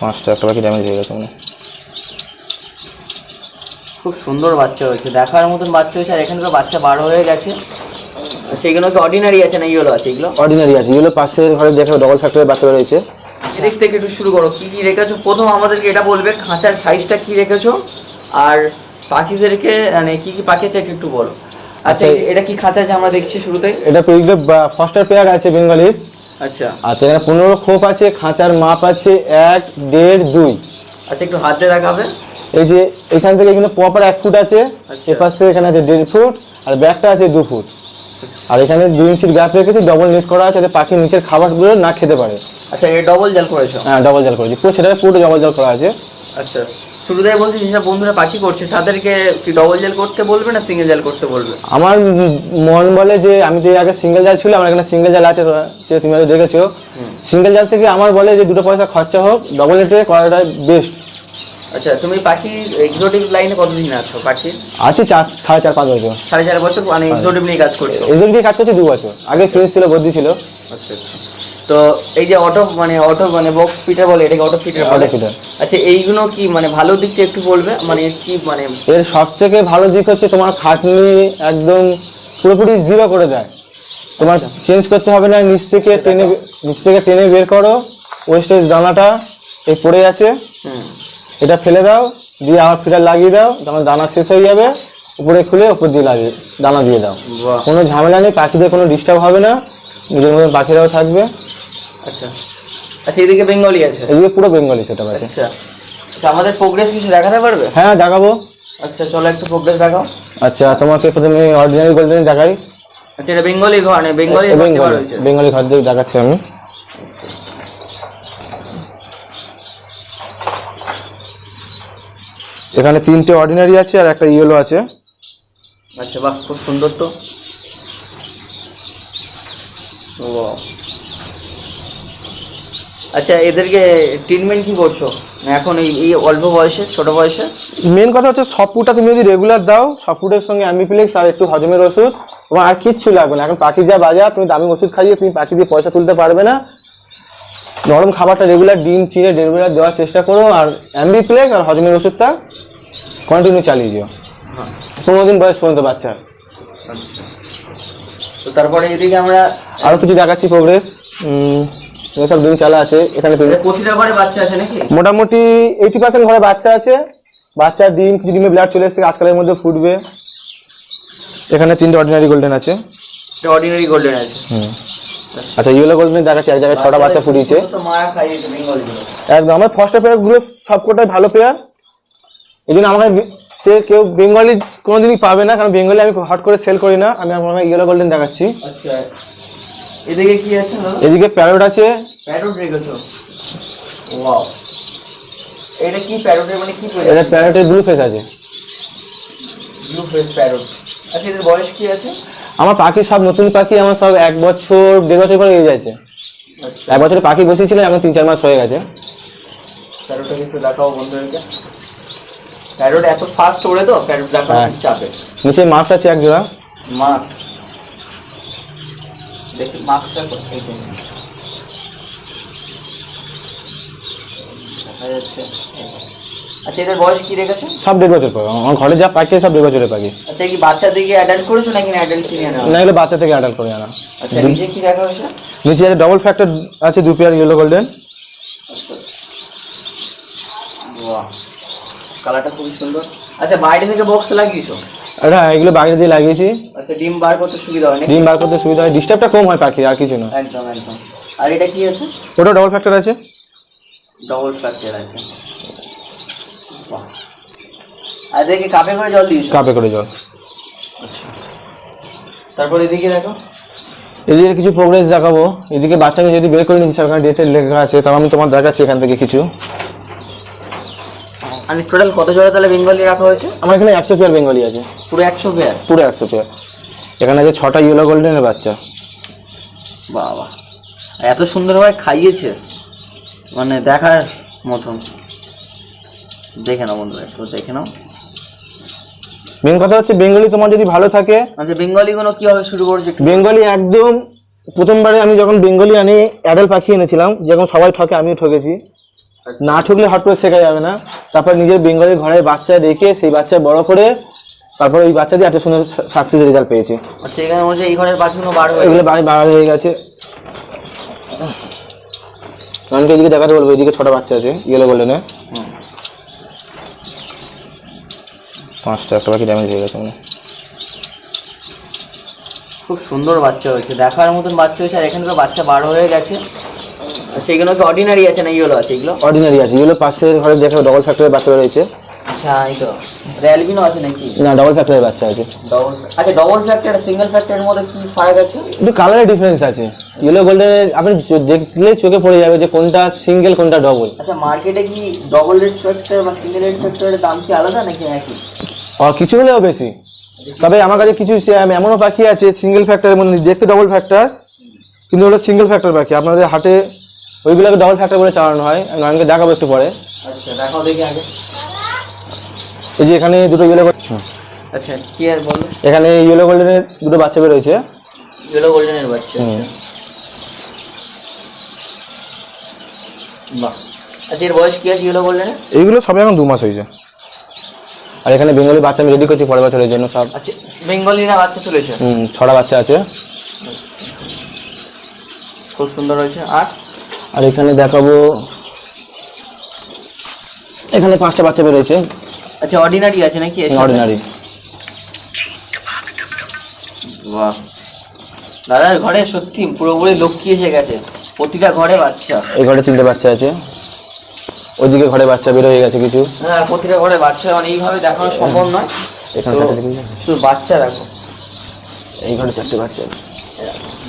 পাঁচটা একটা পাখি ড্যামেজ হয়ে গেছে মানে খুব সুন্দর বাচ্চা হয়েছে দেখার মতন বাচ্চা হয়েছে আর এখানে তো বাচ্চা বার হয়ে গেছে। সেগুলো কি অর্ডিনারি আছে না ইয়েলো আছে এগুলো? অর্ডিনারি আছে এগুলো পাশের ঘরে দেখো ডবল ফ্যাক্টরের বাচ্চা রয়েছে। এদিক থেকে একটু শুরু করো কি কি রেখেছো? প্রথম আমাদেরকে এটা বলবে খাঁচার সাইজটা কি রেখেছো? আর পাখিদেরকে মানে কি কি পাখি আছে একটু একটু বলো। আচ্ছা আচ্ছা, এটা কি খাঁচা আছে আমরা দেখছি শুরুতে? এটা পেয়ে ফার্স্টার পেয়ার আছে বেঙ্গলির আচ্ছা। আচ্ছা এখানে পনেরো খোপ আছে খাঁচার মাপ আছে এক দেড় দুই। আচ্ছা একটু হাতে রাখাবে এই যে এখান থেকে এখানে প্রপার এক ফুট আছে আচ্ছা। এপাশ থেকে এখানে আছে দেড় ফুট আর ব্যাগটা আছে দু ফুট। আর এখানে দুই ইঞ্চির গ্যাপ রেখেছি ডবল নেট করা আছে যাতে পাখি নিচের খাবারগুলো না খেতে পারে। আচ্ছা এটা ডবল জাল করেছ? হ্যাঁ ডবল জাল করেছি পুরো সেটা পুরো ডবল জাল করা আছে। আচ্ছা শুরুতেই বলছি যেসব বন্ধুরা পাখি করছে তাদেরকে কি ডবল জাল করতে বলবে না সিঙ্গেল জাল করতে বলবে? আমার মন বলে যে আমি তো এর আগে সিঙ্গেল জাল ছিল আমার এখানে সিঙ্গেল জাল আছে তোরা- যে তুমি হয়তো দেখেছ। সিঙ্গেল জাল থেকে আমার বলে যে দুটো পয়সা খরচা হোক ডবল নেটে করাটা বেস্ট আচ্ছা তুমি পাখি এক্সোটিক লাইনে কতদিন আছো পাখি? আছে চার সাড়ে চার পাঁচ বছর। সাড়ে চার বছর মানে এক্সোটিক নিয়ে কাজ করছ? এজেন্ট দিয়ে কাজ করছি দু বছর। আগে ফ্রেন্স ছিল বদ্যি ছিল। আচ্ছা আচ্ছা। তো এই যে অটো মানে অটো মানে বক্স ফিটার বলে এটাকে অটো ফিটার বলে। Auto আচ্ছা এইগুলো কি মানে ভালো দিকটা একটু বলবে? মানে কি মানে এর সব থেকে ভালো দিক হচ্ছে তোমার খাটনি একদম পুরোপুরি জিরো করে দেয়। তোমার চেঞ্জ করতে হবে না নিচ থেকে টেনে নিচ থেকে টেনে বের করো। ওয়েস্টেজ দানাটা এই পড়ে আছে। হুম। এটা ফেলে দাও দিয়ে আবার ফিটার লাগিয়ে দাও তখন দানা শেষ হয়ে যাবে উপরে খুলে উপর দিয়ে লাগিয়ে দানা দিয়ে দাও। কোনো ঝামেলা নেই পাখিদের কোনো ডিস্টার্ব হবে না নিজের মতন পাখিরাও থাকবে। আচ্ছা। আচ্ছা এদিকে বেঙ্গলি আছে? এদিকে পুরো বেঙ্গলি সেটা আছে। আচ্ছা। আচ্ছা আমাদের প্রোগ্রেস কিছু দেখাতে পারবে? হ্যাঁ দেখাবো। আচ্ছা চলো একটু প্রোগ্রেস দেখাও। আচ্ছা তোমাকে প্রথমে অরিজিনাল গোল্ডেন দেখাই। আচ্ছা এটা বেঙ্গলি ঘর বেঙ্গলি বেঙ্গলি ঘর দিয়ে দেখাচ্ছি আমি। এখানে তিনটে অর্ডিনারি আছে আর একটা ইয়েলো আছে। আচ্ছা বাহ খুব সুন্দর তো. আচ্ছা এদেরকে ট্রিটমেন্ট কি করছ? এখন এই এই অল্প বয়সে ছোট বয়সে? মেন কথা হচ্ছে সফটফুডটা তুমি যদি রেগুলার দাও সফটফুডের সঙ্গে অ্যামিফিলেক্স আর একটু হজমের ওষুধ তোমার আর কিচ্ছু লাগবে না। এখন পাখি যা বাজার তুমি দামি ওষুধ খাইয়ে তুমি পাখি দিয়ে পয়সা তুলতে পারবে না। নরম খাবারটা রেগুলার ডিম চিড়ে রেগুলার দেওয়ার চেষ্টা করো আর অ্যাম্বিপ্লেক্স আর হজমের ওষুধটা। কন্টিনিউ চালিয়ে দিও পনেরো দিন বয়স পর্যন্ত বাচ্চা তো তারপরে এদিকে আমরা আরও কিছু দেখাচ্ছি প্রোগ্রেস সব দিন চালা আছে এখানে প্রতিটা ঘরে বাচ্চা আছে নাকি? মোটামুটি এইটি পার্সেন্ট ঘরে বাচ্চা আছে। বাচ্চার ডিম কিছু ডিমে ব্লাড চলে এসেছে আজকালের মধ্যে ফুটবে। এখানে তিনটে অর্ডিনারি গোল্ডেন আছে। অর্ডিনারি গোল্ডেন আছে। আচ্ছা ইয়েলো গোল্ডেন দেখাচ্ছি এক জায়গায় ছটা বাচ্চা ফুটিয়েছে। একদম আমার ফার্স্ট পেয়ারগুলো সবকটাই ভালো পেয়ার এই জন্য আমাকে সে কেউ বেঙ্গলি কোনোদিনই পাবে না কারণ বেঙ্গলি আমি হট করে সেল করি না আমি আমার ইয়েলো গোল্ডেন দেখাচ্ছি। আচ্ছা। এদিকে কি আছে এদিকে প্যারোট আছে। প্যারোট রেখেছো? ওয়াও এটা কি প্যারোটের মানে কি এটা প্যারোটের ব্লু ফেস আছে। ব্লু ফেস প্যারোট আচ্ছা বয়স কি আছে? আমার পাখি সব নতুন পাখি আমার সব এক বছর দেড় বছর করে হয়ে যাচ্ছে এক বছরে পাখি বসিয়েছিলাম এখন তিন চার মাস হয়ে গেছে। প্যারোটটাকে একটু দেখাও বন্ধুদেরকে। প্যারোট এত ফাস্ট ওড়ে তো প্যারোট দেখা হ্যাঁ। চাপে। নিচে মাস্ক আছে এক জোড়া। মাছ দেখি মাছটা কোথায়? আচ্ছা এদের বয়স কি রেখেছে? সব দেড় বছর পর। আমার ঘরে যা পাখি সব দেড় বছরের পাখি। আচ্ছা কি বাচ্চা দিকে অ্যাডাল্ট করেছ নাকি অ্যাডাল্ট কিনে আনা না এগুলো বাচ্চা থেকে অ্যাডাল্ট করে আনা। আচ্ছা নিচে কি দেখা হয়েছে? নিচে আছে ডবল ফ্যাক্টর আছে দু পেয়ার ইয়েলো গোল্ডেন বাহ। কালারটা খুবই সুন্দর। আচ্ছা বাইরে থেকে বক্স লাগিয়েছো? এগুলো বাইরে দিয়ে লাগিয়েছি। আচ্ছা ডিম বার করতে সুবিধা হয় ডিম বার করতে সুবিধা হয়। ডিস্টার্বটা কম হয় পাখি আর কিছু না। একদম একদম। আর এটা কি আছে? ওটা ডবল ফ্যাক্টর আছে। ডবল ফ্র্যাকচার আছে। আর দেখি কাপে করে জল দিয়েছ? কাপে করে জল। তারপর এদিকে দেখো। এদিকে কিছু প্রোগ্রেস দেখাবো। এদিকে বাচ্চাকে যদি বের করে নিচ্ছি ওখানে ডেটের লেখা আছে তাহলে আমি তোমার দেখাচ্ছি এখান থেকে কিছু। আর টোটাল কত জোড়া তাহলে বেঙ্গলি রাখা হয়েছে? আমার এখানে একশো পেয়ার বেঙ্গলি আছে। পুরো একশো পেয়ার পুরো একশো পেয়ার এখানে আছে ছটা ইয়েলো গোল্ডেনের বাচ্চা। বাবা। এত সুন্দরভাবে খাইয়েছে। মানে দেখার মতন। দেখে নাও বন্ধুরা একটু দেখে নাও। মেন কথা হচ্ছে বেঙ্গলি তোমার যদি ভালো থাকে আচ্ছা বেঙ্গলিগুলো কীভাবে শুরু করছে? বেঙ্গলি একদম প্রথমবারে আমি যখন বেঙ্গলি আনি অ্যাডাল পাখি এনেছিলাম যখন সবাই ঠকে আমিও ঠকেছি। না ঠকলে হট করে শেখা যাবে না। তারপর নিজের বেঙ্গলি ঘরের বাচ্চা রেখে সেই বাচ্চা বড় করে তারপর ওই বাচ্চা দিয়ে এত সুন্দর সাকসেস রেজাল্ট পেয়েছি। আচ্ছা এখানে এই ঘরের এগুলো বাড়ি বাড়া হয়ে গেছে। এদিকে দেখাতে বলব এদিকে ছোট বাচ্চা আছে ইয়েলো গোল্ডেনে হুম। পাঁচটা একটা বাকি ড্যামেজ হয়ে গেছে মানে খুব সুন্দর বাচ্চা হয়েছে দেখার মতন বাচ্চা হয়েছে আর এখানে তো বাচ্চা বার হয়ে গেছে। আচ্ছা এগুলো কি অর্ডিনারি আছে না ইয়েলো আছে এগুলো? অর্ডিনারি আছে ইয়েলো পাশের ঘরে দেখো ডবল ফ্যাক্টরের বাচ্চা রয়েছে। আচ্ছা এই তো। আছে নাকি? না ডবল ফ্যাক্টরের বাচ্চা আছে। ডবল আচ্ছা ডবল ফ্যাক্টর সিঙ্গেল ফ্যাক্টরের মধ্যে কি ফারাক আছে? একটু কালারের ডিফারেন্স আছে। ইয়েলো গোল্ডেনের আপনি দেখলে চোখে পড়ে যাবে যে কোনটা সিঙ্গেল কোনটা ডবল আচ্ছা মার্কেটে কি ডবল রেড ফ্যাক্টর বা সিঙ্গেল রেড ফ্যাক্টরের দাম কি আলাদা নাকি একই? কিছু হলেও বেশি। তবে আমার কাছে কিছু এমনও পাখি আছে সিঙ্গেল ফ্যাক্টরের মধ্যে দেখতে ডবল ফ্যাক্টর কিন্তু ওটা সিঙ্গেল ফ্যাক্টর পাখি। আপনাদের হাটে ওইগুলোকে ডবল ফ্যাক্টর বলে চালানো হয়। আমি আমাকে দেখাবো একটু পরে। আচ্ছা দেখাও দেখি আগে। এই যে এখানে দুটো ইয়েলো আচ্ছা কি আর বলো এখানে ইয়েলো গোল্ডেনের দুটো বাচ্চা বেরোয়েছে। ইয়েলো গোল্ডেনের বাচ্চা বাহ। আচ্ছা এর বয়স কি আছে ইয়েলো গোল্ডেনের এইগুলো সব এখন দু মাস হয়েছে। আর এখানে বেঙ্গলি বাচ্চা আমি রেডি করছি পরের বছরের জন্য সব। আচ্ছা বেঙ্গলিরা বাচ্চা হুম, ছটা বাচ্চা আছে। খুব সুন্দর হয়েছে। আর? আর এখানে দেখাবো এখানে পাঁচটা বাচ্চা বেরোয়েছে। আচ্ছা অর্ডিনারি আছে নাকি? অর্ডিনারি বাহ। দাদার ঘরে সত্যি পুরোপুরি লক্ষ্মী এসে গেছে। প্রতিটা ঘরে বাচ্চা। এই ঘরে তিনটে বাচ্চা আছে। ওইদিকে ঘরে বাচ্চা বের হয়ে গেছে কিছু। হ্যাঁ প্রতিটা ঘরে বাচ্চা মানে এইভাবে দেখানো সম্ভব নয়। এখানে বাচ্চা রাখো এই ঘরে চারটে বাচ্চা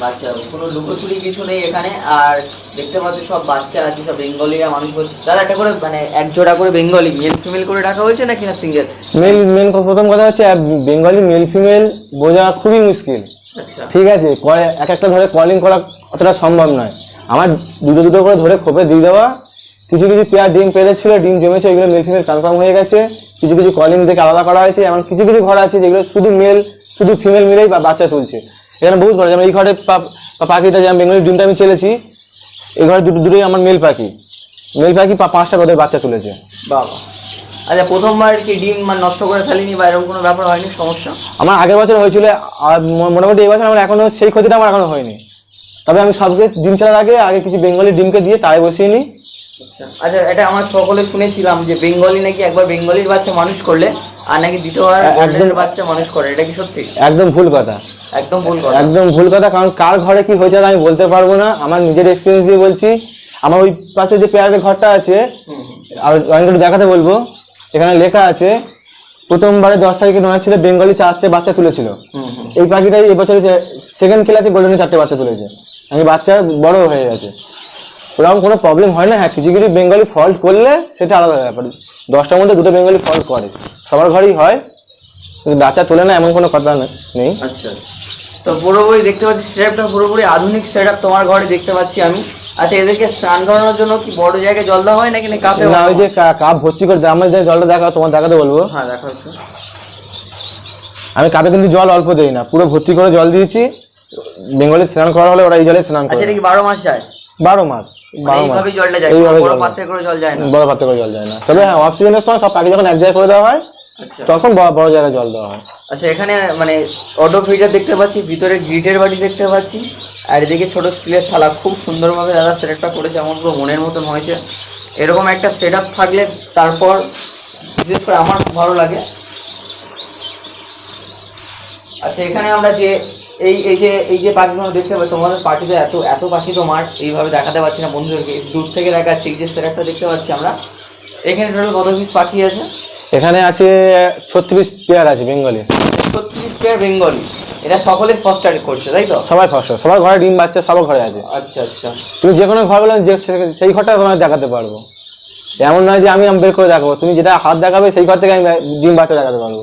বাচ্চা কোনো লুকোচুরি কিছু নেই এখানে। আর দেখতে পাচ্ছ সব বাচ্চা আছে সব বেঙ্গলিরা মানুষ বলছে দাদা একটা করে মানে এক জোড়া করে বেঙ্গলি মেল ফিমেল করে রাখা হয়েছে নাকি না সিঙ্গেল মেল মেল প্রথম কথা হচ্ছে বেঙ্গলি মেল ফিমেল বোঝা খুবই মুশকিল। আচ্ছা। ঠিক আছে এক একটা ধরে কলিং করা অতটা সম্ভব নয়। আমার দুটো দুটো করে ধরে খোপে দিয়ে দেওয়া। কিছু কিছু পেয়ার ডিম পেরেছিল ডিম জমেছে এগুলো মেল ফিমেল কনফার্ম হয়ে গেছে। কিছু কিছু কলিং থেকে আলাদা করা হয়েছে এমন কিছু কিছু ঘর আছে যেগুলো শুধু মেল শুধু ফিমেল মিলেই বা- বাচ্চা তুলছে। এখানে বহুত ঘর যেমন এই ঘরে পাখিটা যেমন বেঙ্গলি ডিমটা আমি ছেলেছি এই ঘরে দুটো দুটোই আমার মেল পাখি। মেল পাখি পাঁচটা করে বাচ্চা তুলেছে। বাবা। আচ্ছা প্রথমবার কি ডিম মানে নষ্ট করে ফেলিনি বা এরকম কোনো ব্যাপার হয়নি সমস্যা? আমার আগের বছর হয়েছিল আর মোটামুটি এবছর আমার এখনও সেই ক্ষতিটা আমার এখনও হয়নি। তবে আমি সবকে ডিম ছাড়ার আগে আগে কিছু বেঙ্গলি ডিমকে দিয়ে তাই বসিয়ে নিই। আচ্ছা এটা আমার সকলে শুনেছিলাম যে বেঙ্গলি নাকি একবার বেঙ্গলির বাচ্চা মানুষ করলে আর নাকি দ্বিতীয়বার একজন বাচ্চা মানুষ করে এটা কি সত্যি? একদম ভুল কথা। একদম ভুল কথা। একদম ভুল কথা কারণ কার ঘরে কি হয়েছে আমি বলতে পারব না। আমার নিজের এক্সপিরিয়েন্স দিয়ে বলছি। আমার ওই পাশে যে পেয়ারের ঘরটা আছে আর আমি একটু দেখাতে বলব। এখানে লেখা আছে প্রথমবারে দশ তারিখে নয় ছিল বেঙ্গলি চারটে বাচ্চা তুলেছিল। এই পাখিটাই এবছরে সেকেন্ড ক্লাসে গোল্ডেনে চারটে বাচ্চা তুলেছে। আমি বাচ্চা বড় হয়ে গেছে। ওরকম কোনো প্রবলেম হয় না হ্যাঁ কিছু কিছু বেঙ্গলি ফল্ট করলে সেটা আলাদা ব্যাপার। দশটার মধ্যে দুটো বেঙ্গলি ফল্ট করে। সবার ঘরেই হয় কিন্তু বাচ্চা তোলে না এমন কোনো কথা নেই। আচ্ছা। তো পুরোপুরি দেখতে পাচ্ছি সেটআপটা পুরোপুরি আধুনিক সেটআপ তোমার ঘরে দেখতে পাচ্ছি আমি। আচ্ছা এদেরকে স্নান করানোর জন্য কি বড় জায়গায় জল দেওয়া হয় নাকি না কাপে না ওই যে কাপ ভর্তি করে। আমার যে জলটা দেখা তোমার দেখাতে বলব। হ্যাঁ দেখা আমি কাপে কিন্তু জল অল্প দেই না পুরো ভর্তি করে জল দিয়েছি। বেঙ্গলে স্নান করা হলে ওরা এই জলে স্নান আচ্ছা করে এটা কি বারো মাস যায়? বারো মাস বারো মাস। এইভাবে বড় পাত্রে করে জল যায় না। বড় পাত্রে করে জল যায় না। তবে হ্যাঁ অফ সিজনের সময় সব পাখি যখন এক জায়গায় করে দেওয়া হয় আচ্ছা। তখন বড় বড় জায়গায় জল দেওয়া হয়। আচ্ছা এখানে মানে অটো ফিল্টার দেখতে পাচ্ছি ভিতরে গ্রিটের বাটি দেখতে পাচ্ছি আর এদিকে ছোট স্টিলের থালা। খুব সুন্দরভাবে দাদা সেটআপটা করেছে আমার পুরো মনের মতন হয়েছে। এরকম একটা সেটআপ থাকলে তারপর বিশেষ করে আমার খুব ভালো লাগে। আচ্ছা এখানে আমরা যে এই এই যে এই যে পাখিগুলো দেখতে পাচ্ছি তোমাদের পাখিতে এত এত পাখি তো মাঠ এইভাবে দেখাতে পারছি না বন্ধুদেরকে। দূর থেকে দেখাচ্ছি যে সেটআপটা দেখতে পাচ্ছি আমরা। এখানে টোটাল কত পিস পাখি আছে? এখানে আছে ছত্রিশ পেয়ার আছে বেঙ্গলি। ছত্রিশ পেয়ার বেঙ্গলি। এটা সকলে ফার্স্ট করছে তাই তো? সবাই ফসল সবার ঘরে ডিম বাচ্চা সবার ঘরে আছে। আচ্ছা আচ্ছা। তুমি যে কোনো ঘর বলেন যে সেই ঘরটা তোমায় দেখাতে পারব। এমন নয় যে আমি আমি বের করে দেখাবো তুমি যেটা হাত দেখাবে সেই ঘর থেকে আমি ডিম বাচ্চা দেখাতে পারব।